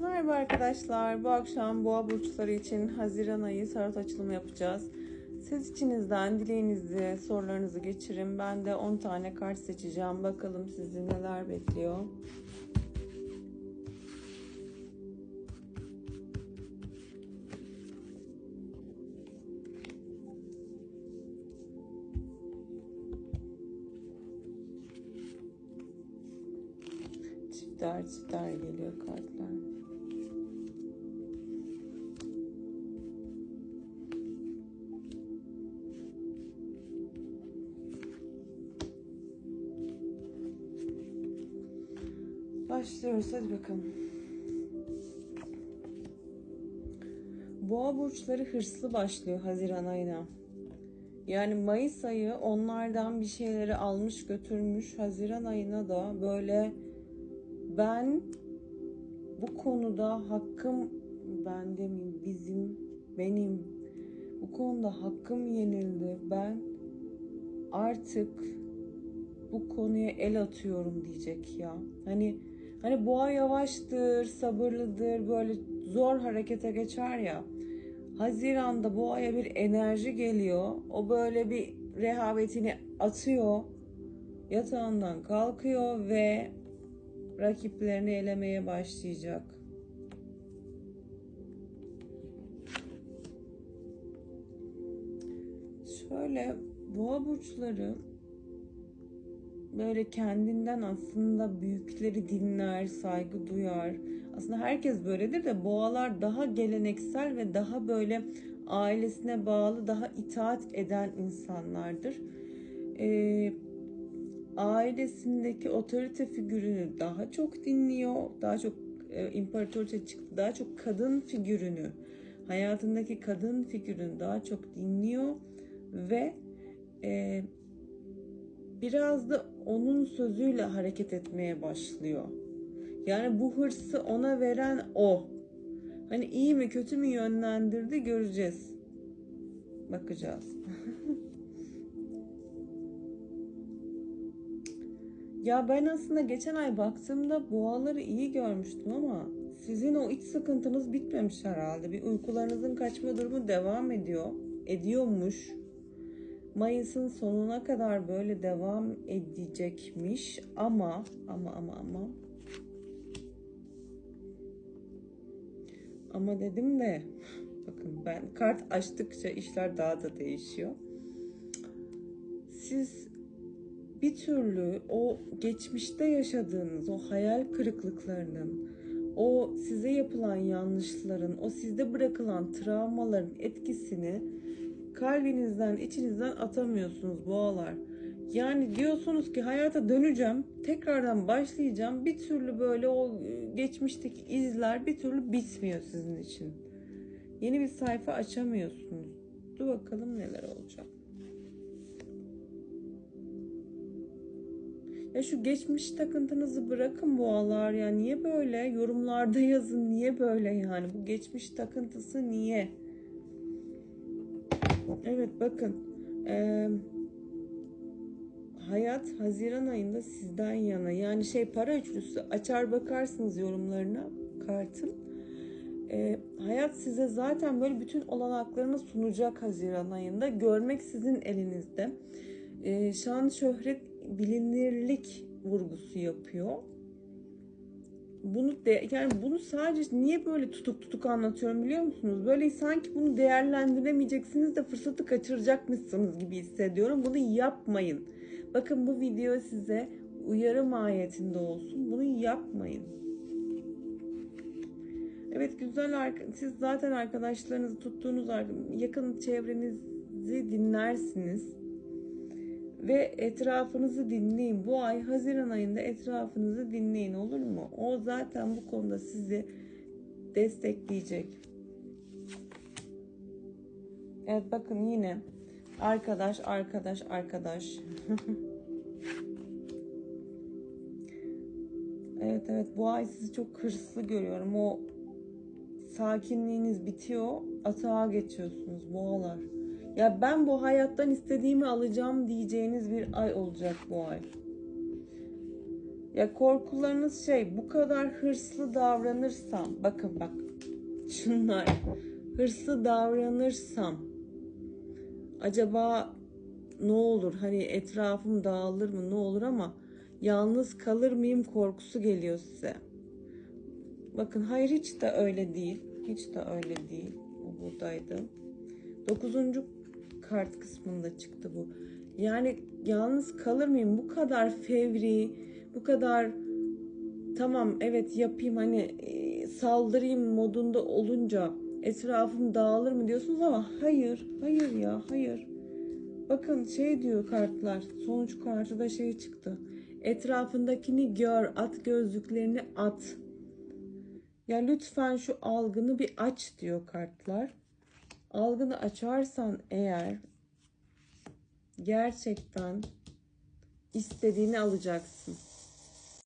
Merhaba arkadaşlar. Bu akşam boğa burçları için Haziran ayı tarot açılımı yapacağız. Siz içinizden dileğinizi, sorularınızı geçirin. Ben de 10 tane kart seçeceğim. Bakalım sizi neler bekliyor. Çifter çifter geliyor kartlar. Başlıyoruz hadi bakalım. Boğa burçları hırslı başlıyor Haziran ayına. Yani Mayıs ayı onlardan bir şeyleri almış götürmüş. Haziran ayına da böyle ben bu konuda hakkım bende miyim, bizim, benim bu konuda hakkım yenildi. Ben artık bu konuya el atıyorum diyecek ya. Hani hani boğa yavaştır, sabırlıdır, böyle zor harekete geçer ya. Haziranda boğaya bir enerji geliyor. O böyle bir rehavetini atıyor. Yatağından kalkıyor ve rakiplerini elemeye başlayacak. Şöyle boğa burçları böyle kendinden aslında büyükleri dinler, saygı duyar. Aslında herkes böyledir de boğalar daha geleneksel ve daha böyle ailesine bağlı, daha itaat eden insanlardır. Ee, ailesindeki otorite figürünü daha çok dinliyor, daha çok e, imparatoriçe çıktı, daha çok kadın figürünü, hayatındaki kadın figürünü daha çok dinliyor ve e, biraz da onun sözüyle hareket etmeye başlıyor. Yani bu hırsı ona veren o. Hani iyi mi kötü mü yönlendirdi göreceğiz. Bakacağız. ya ben aslında geçen ay baktığımda boğaları iyi görmüştüm ama sizin o iç sıkıntınız bitmemiş herhalde. Bir uykularınızın kaçma durumu devam ediyor. Ediyormuş. Mayıs'ın sonuna kadar böyle devam edecekmiş ama ama ama ama ama dedim de bakın ben kart açtıkça işler daha da değişiyor. Siz bir türlü o geçmişte yaşadığınız o hayal kırıklıklarının, o size yapılan yanlışların, o sizde bırakılan travmaların etkisini kalbinizden, içinizden atamıyorsunuz boğalar. Yani diyorsunuz ki hayata döneceğim, tekrardan başlayacağım. Bir türlü böyle o geçmişteki izler bir türlü bitmiyor sizin için. Yeni bir sayfa açamıyorsunuz. Dur bakalım neler olacak. Ya şu geçmiş takıntınızı bırakın boğalar ya. Niye böyle? Yorumlarda yazın niye böyle yani? Bu geçmiş takıntısı niye? Evet bakın. Ee, hayat Haziran ayında sizden yana. Yani şey para üçlüsü açar bakarsınız yorumlarına kartın. Ee, hayat size zaten böyle bütün olanaklarını sunacak Haziran ayında. Görmek sizin elinizde. Ee, şan, şöhret, bilinirlik vurgusu yapıyor. Bunu de, yani bunu sadece niye böyle tutuk tutuk anlatıyorum biliyor musunuz? Böyle sanki bunu değerlendiremeyeceksiniz de fırsatı kaçıracakmışsınız gibi hissediyorum. Bunu yapmayın. Bakın bu video size uyarı mahiyetinde olsun. Bunu yapmayın. Evet güzel siz zaten arkadaşlarınızı tuttuğunuz yakın çevrenizi dinlersiniz ve etrafınızı dinleyin. Bu ay Haziran ayında etrafınızı dinleyin olur mu? O zaten bu konuda sizi destekleyecek. Evet bakın yine arkadaş arkadaş arkadaş. evet evet bu ay sizi çok hırslı görüyorum. O sakinliğiniz bitiyor. Atağa geçiyorsunuz boğalar. Ya ben bu hayattan istediğimi alacağım diyeceğiniz bir ay olacak bu ay. Ya korkularınız şey bu kadar hırslı davranırsam bakın bak şunlar hırslı davranırsam acaba ne olur hani etrafım dağılır mı ne olur ama yalnız kalır mıyım korkusu geliyor size. Bakın hayır hiç de öyle değil. Hiç de öyle değil. Bu buradaydı. Dokuzuncu kart kısmında çıktı bu. Yani yalnız kalır mıyım? Bu kadar fevri, bu kadar tamam evet yapayım hani e, saldırayım modunda olunca etrafım dağılır mı diyorsunuz ama hayır, hayır ya, hayır. Bakın şey diyor kartlar, sonuç kartı da şey çıktı. Etrafındakini gör, at gözlüklerini at. Ya lütfen şu algını bir aç diyor kartlar. Algını açarsan eğer gerçekten istediğini alacaksın.